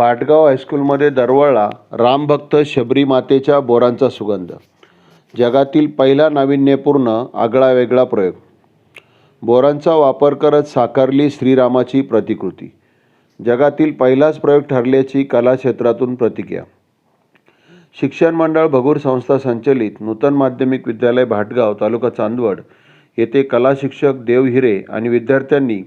भाटगाव हायस्कूलमध्ये दरवळला रामभक्त शबरी मातेच्या बोरांचा सुगंध. जगातील पहिला नाविन्यपूर्ण आगळावेगळा प्रयोग. बोरांचा वापर करत साकारली श्रीरामाची प्रतिकृती. जगातील पहिलाच प्रयोग ठरल्याची कला क्षेत्रातून प्रतिक्रिया. शिक्षण मंडळ भगूर संस्था संचलित नूतन माध्यमिक विद्यालय भाटगाव तालुका चांदवड येथे कला शिक्षक देव हिरे आणि विद्यार्थ्यांनी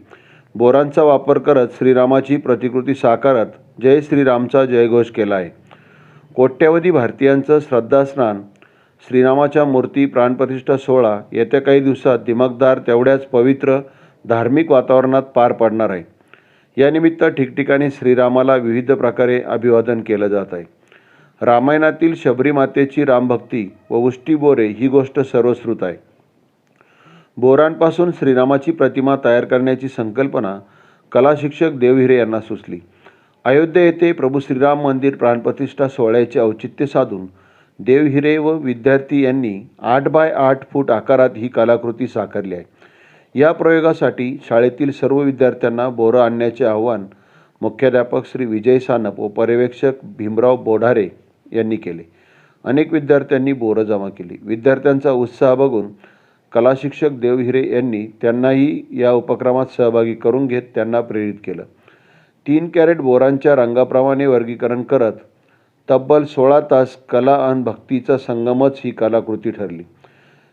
बोरांचा वापर करत श्रीरामाची प्रतिकृती साकारत जय श्रीरामचा जयघोष केला आहे कोट्यवधी भारतीयांचं श्रद्धास्नान श्रीरामाच्या मूर्ती प्राणप्रतिष्ठा सोहळा येत्या काही दिवसात दिमकदार तेवढ्याच पवित्र धार्मिक वातावरणात पार पडणार आहे. यानिमित्त ठिकठिकाणी श्रीरामाला विविध प्रकारे अभिवादन केलं जात आहे. रामायणातील शबरी मातेची रामभक्ती व उष्टी बोरे ही गोष्ट सर्वश्रुत आहे. बोरांपासून श्रीरामाची प्रतिमा तयार करण्याची संकल्पना कला शिक्षक यांना सुचली. अयोध्या येथे प्रभू श्रीराम मंदिर प्राणप्रतिष्ठा सोहळ्याचे औचित्य साधून देवहिरे व विद्यार्थी यांनी आठ बाय आठ फूट आकारात ही कलाकृती साकारली आहे. या प्रयोगासाठी शाळेतील सर्व विद्यार्थ्यांना बोरं आणण्याचे आव्हान मुख्याध्यापक श्री विजय सानप व पर्यवेक्षक भीमराव बोढारे यांनी केले. अनेक विद्यार्थ्यांनी बोरं जमा केली. विद्यार्थ्यांचा उत्साह बघून कला शिक्षक यांनी त्यांनाही या उपक्रमात सहभागी करून घेत त्यांना प्रेरित केलं. तीन कॅरेट बोरांच्या रंगाप्रमाणे वर्गीकरण करत तब्बल सोळा तास कला आणि भक्तीचा संगमच ही कलाकृती ठरली.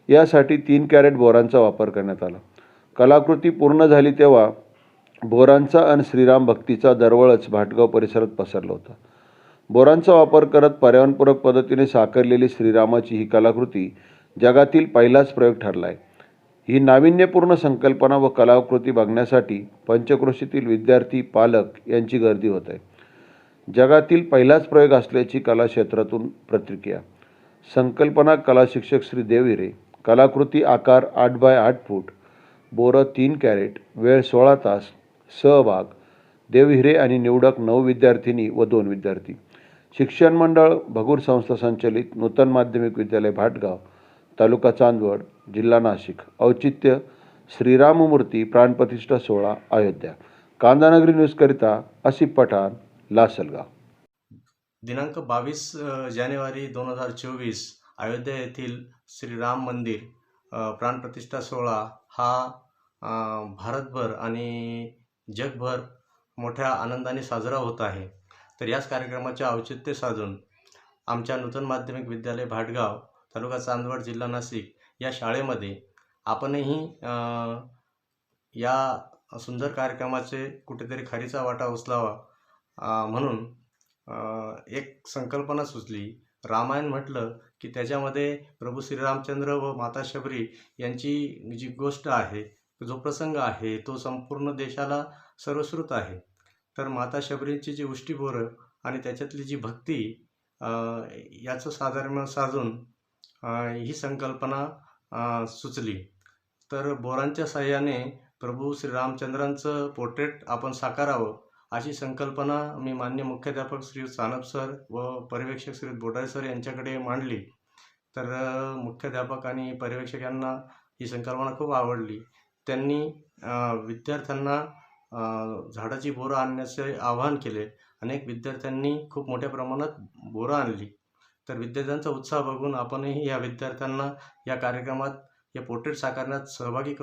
यासाठी तीन कॅरेट बोरांचा वापर करण्यात आला. कलाकृती पूर्ण झाली तेव्हा बोरांचा आणि श्रीराम भक्तीचा दरवळच भाटगाव परिसरात पसरला होता. बोरांचा वापर करत पर्यावरणपूरक पद्धतीने साकारलेली श्रीरामाची ही कलाकृती जगातील पहिलाच प्रयोग ठरला आहे. ही नाविन्यपूर्ण संकल्पना व कलाकृती बघण्यासाठी पंचक्रोशीतील विद्यार्थी पालक यांची गर्दी होत आहे. जगातील पहिलाच प्रयोग असल्याची कला क्षेत्रातून प्रतिक्रिया. संकल्पना कला शिक्षक श्री देवहिरे कलाकृती आकार आठ बाय आठ फूट बोरं तीन कॅरेट वेळ सोळा तास सहभाग देवहिरे आणि निवडक नऊ विद्यार्थिनी व दोन विद्यार्थी. शिक्षण मंडळ भगूर संस्था संचलित नूतन माध्यमिक विद्यालय भाटगाव तालुका चांदवड जिल्हा नाशिक औचित्य श्रीराममूर्ती प्राणप्रतिष्ठा सोहळा अयोध्या. कांदानगरी न्यूजकरिता आसिफ पठाण लासलगाव. दिनांक बावीस जानेवारी दोन हजार चोवीस अयोध्या येथील श्रीराम मंदिर प्राणप्रतिष्ठा सोहळा हा भारतभर आणि जगभर मोठ्या आनंदाने साजरा होत आहे. तर याच कार्यक्रमाचे औचित्य साधून आमच्या नूतन माध्यमिक विद्यालय भाटगाव तालुका चांदवड जिल्हा नाशिक या शाळेमध्ये आपणही या सुंदर कार्यक्रमाचे कुठेतरी खरीचा वाटा उचलावा म्हणून एक संकल्पना सुचली. रामायण म्हटलं की त्याच्यामध्ये प्रभू श्रीरामचंद्र व माता शबरी यांची जी गोष्ट आहे जो प्रसंग आहे तो संपूर्ण देशाला सर्वश्रुत आहे. तर माता शबरींची जी उष्टीबोरं आणि त्याच्यातली जी भक्ती याचं साधारण साधून ही संकल्पना सुचली. तर बोरांच्या साह्याने प्रभू श्रीरामचंद्रांचं पोर्ट्रेट आपण साकारावं अशी संकल्पना मी मान्य मुख्याध्यापक श्री सानप सर व पर्यवेक्षक श्री बोटारे सर यांच्याकडे मांडली. तर मुख्याध्यापक आणि पर्यवेक्षक यांना ही संकल्पना खूप आवडली. त्यांनी विद्यार्थ्यांना झाडाची बोरं आणण्याचे आवाहन केले. अनेक विद्यार्थ्यांनी खूप मोठ्या प्रमाणात बोरं आणली. तर विद्यार्थ्यांचा उत्साह बघून आपणही या विद्यार्थ्यांना या कार्यक्रमात या पोर्ट्रेट साकारण्यात सहभागी